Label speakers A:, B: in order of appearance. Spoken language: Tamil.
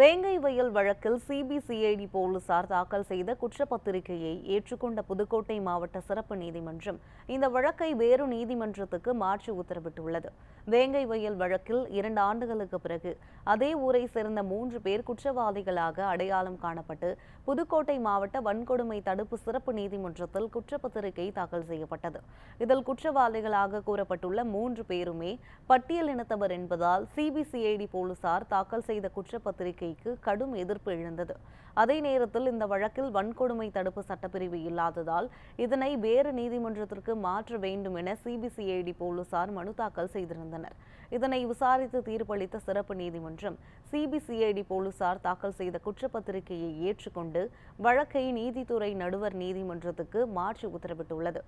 A: வேங்கை வயல் வழக்கில் சிபிசிஐடி போலீசார் தாக்கல் செய்த குற்றப்பத்திரிகையை ஏற்றுக்கொண்ட புதுக்கோட்டை மாவட்ட சிறப்பு நீதிமன்றம் இந்த வழக்கை வேறு நீதிமன்றத்துக்கு மாற்றி உத்தரவிட்டுள்ளது. வேங்கை வயல் வழக்கில் இரண்டு ஆண்டுகளுக்கு பிறகு அதே ஊரை சேர்ந்த மூன்று பேர் குற்றவாளிகளாக அடையாளம் காணப்பட்டு புதுக்கோட்டை மாவட்ட வன்கொடுமை தடுப்பு சிறப்பு நீதிமன்றத்தில் குற்றப்பத்திரிகை தாக்கல் செய்யப்பட்டது. இதில் குற்றவாளிகளாக கூறப்பட்டுள்ள மூன்று பேருமே பட்டியல் இனத்தவர் என்பதால் சிபிசிஐடி போலீசார் தாக்கல் செய்த நடவடிக்கைக்கு கடும் எதிர்ப்பு எழுந்தது. அதே நேரத்தில் இந்த வழக்கில் வன்கொடுமை தடுப்பு சட்டப்பிரிவு இல்லாததால் இதனை வேறு நீதிமன்றத்திற்கு மாற்ற வேண்டும் என சிபிசிஐடி போலீசார் மனு தாக்கல் செய்திருந்தனர். இதனை விசாரித்து தீர்ப்பளித்த சிறப்பு நீதிமன்றம் சிபிசிஐடி போலீசார் தாக்கல் செய்த குற்றப்பத்திரிகையை ஏற்றுக்கொண்டு வழக்கை நீதித்துறை நடுவர் நீதிமன்றத்துக்கு மாற்றி உத்தரவிட்டுள்ளது.